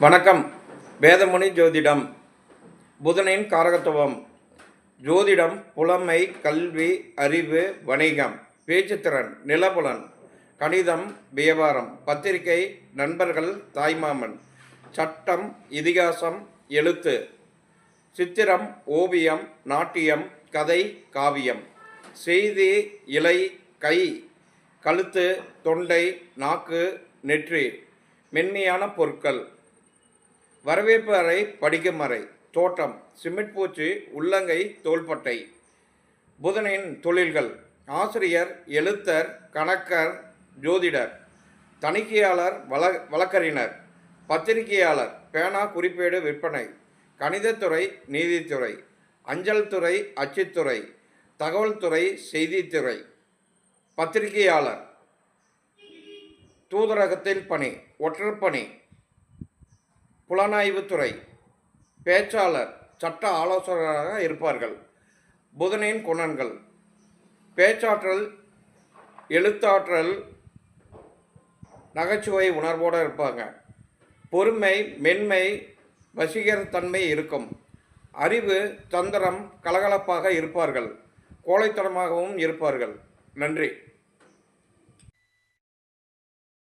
வணக்கம். வேதமுனி ஜோதிடம். புதனின் காரகத்துவம். ஜோதிடம் புலமை கல்வி அறிவு வணிகம் பேச்சுத்திறன் நிலபுலன் கணிதம் வியாபாரம் பத்திரிகை நண்பர்கள் தாய்மாமன் சட்டம் இதிகாசம் எழுத்து சித்திரம் ஓவியம் நாட்டியம் கதை காவியம் செய்தி இலை கை கழுத்து தொண்டை நாக்கு நெற்றி மென்மையான பொருட்கள் வரவேற்பு அறை படிக்கும் அறை தோட்டம் சிமெண்ட் பூச்சி உள்ளங்கை தோள்பட்டை. புதனின் தொழில்கள். ஆசிரியர் எழுத்தர் கணக்கர் ஜோதிடர். தணிக்கையாளர் வழ வழக்கறிஞர். பத்திரிகையாளர் பேனா குறிப்பேடு விற்பனை. கணிதத்துறை நீதித்துறை. அஞ்சல் துறை அச்சுத்துறை. தகவல் துறை செய்தித்துறை. பத்திரிகையாளர். தூதரகத்தில் பணி ஒற்றற்பணி புலனாய்வுத்துறை பேச்சாளர் சட்ட ஆலோசகராக இருப்பார்கள். புதனின் குணங்கள். பேச்சாற்றல் எழுத்தாற்றல் நகைச்சுவை உணர்வோடு இருப்பாங்க. பொறுமை மென்மை வசீகரத்தன்மை இருக்கும். அறிவு தந்திரம் கலகலப்பாக இருப்பார்கள். கோழைத்தனமாகவும் இருப்பார்கள். நன்றி.